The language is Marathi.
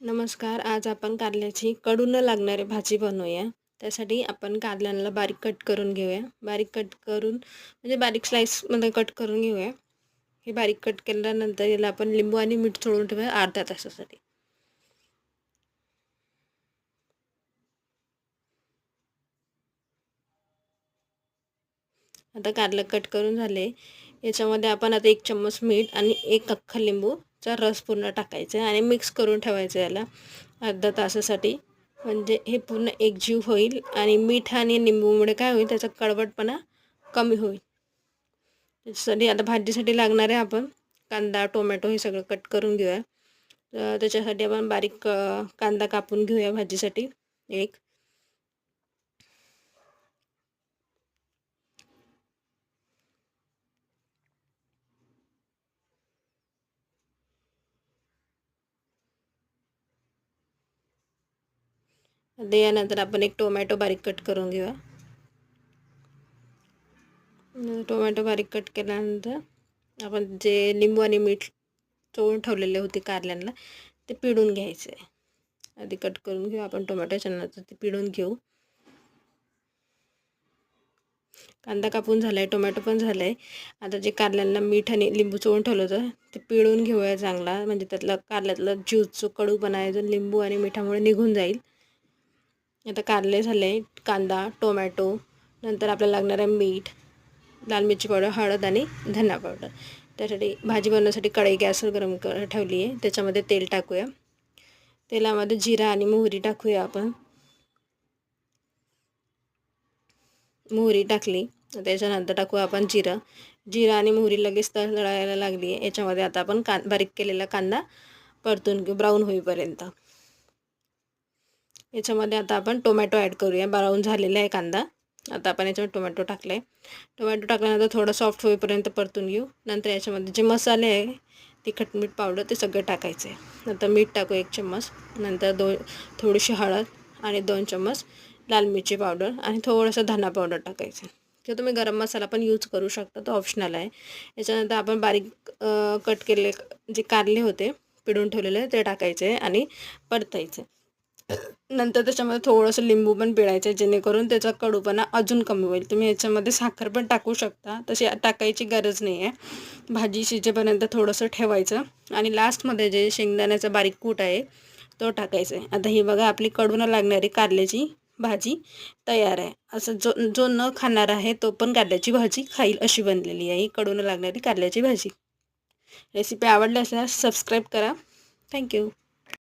नमस्कार. आज आपण कारल्याची कडू न लागणारी भाजी बनवूया. त्यासाठी आपण कारल्यांना बारीक कट करून घेऊया. बारीक कट करून म्हणजे बारीक स्लाईसमध्ये कट करून घेऊया. हे बारीक कट केल्यानंतर याला आपण लिंबू आणि मीठ सोडून ठेवूया अर्ध्या तासासाठी. आता कारलं कट करून झाले. याच्यामध्ये आपण आता एक चम्मच मीठ आणि एक अख्खा चा रस पूर्ण टाकायचा आहे आणि मिक्स करून ठेवायचं याला अर्धा तासासाठी. म्हणजे हे पूर्ण एकजीव होईल आणि मीठ आणि निंबूमुळे काय होईल त्याचा कडवटपणा कमी होईल. त्याच्यासाठी आता भाजीसाठी लागणारे आपण कांदा टोमॅटो हे सगळं कट करून घेऊया. त्याच्यासाठी आपण बारीक कांदा कापून घेऊया भाजीसाठी एक. यानंतर आपण एक टोमॅटो बारीक कट करून घेऊया. टोमॅटो बारीक कट केल्यानंतर आपण जे लिंबू आणि मीठ चोळून ठेवलेले होते कारल्यांना ते पिळून घ्यायचे. आधी कट करून घेऊ आपण टोमॅटोच्या नंतर ते पिळून घेऊ. कांदा कापून झाला आहे टोमॅटो पण झालं आहे आता जे कारल्यांना मीठ आणि लिंबू चोळून ठेवलं होतं ते पिळून घेऊया चांगला. म्हणजे त्यातलं कारल्यातलं ज्यूसचं कडूपणा आहे जो लिंबू आणि मिठामुळे निघून जाईल. आता कारले झाले कांदा टोमॅटो नंतर आपल्याला लागणार आहे मीठ लाल मिरची पावडर हळद आणि धना पावडर. त्यासाठी भाजी बनवण्यासाठी कढई गॅसवर गरम कर ठेवली आहे. त्याच्यामध्ये तेल टाकूया. तेलामध्ये जिरा आणि मोहरी टाकूया आपण. मोहरी टाकली. त्याच्यानंतर टाकू आपण जिरं. जिरा आणि मोहरी लगेच तळायला लागली आहे. याच्यामध्ये आता आपण कां बारीक केलेला कांदा परतून घेऊ. ब्राऊन होईपर्यंत. याच्यामध्ये आता आपण टोमॅटो ॲड करूया. ब्राऊन झालेला आहे कांदा. आता आपण याच्यामध्ये टोमॅटो टाकला आहे टोमॅटो टाकल्यानंतर थोडं सॉफ्ट होईपर्यंत परतून घेऊ. नंतर याच्यामध्ये जे मसाले आहे तिखट मीठ पावडर ते सगळं टाकायचं आहे नंतर मीठ टाकू एक चम्मच. नंतर दो थोडीशी हळद आणि दोन चम्मच लाल मिरची पावडर आणि थोडंसं धना पावडर टाकायचं. किंवा तुम्ही गरम मसाला पण यूज करू शकता. तो ऑप्शनल आहे. याच्यानंतर आपण बारीक कट केले जे कारले होते पिळून ठेवलेले ते टाकायचे आणि परतायचे. नंतर त्याच्यामध्ये थोडंसं लिंबू पण पिळायचं जेणेकरून त्याचा कडूपणा अजून कमी होईल. तुम्ही याच्यामध्ये साखर पण टाकू शकता तशी टाकायची गरज नाही आहे. भाजी शिजेपर्यंत थोडंसं ठेवायचं. आणि लास्टमध्ये जे शेंगदाण्याचा बारीक कूट आहे तो टाकायचा आहे. आता ही बघा आपली कडून लागणारी कारल्याची भाजी तयार आहे. असं जो जो न खाणार आहे तो पण कारल्याची भाजी खाईल अशी बनलेली आहे ही कडून लागणारी कारल्याची भाजी. रेसिपी आवडली असल्यास सबस्क्राईब करा. थँक्यू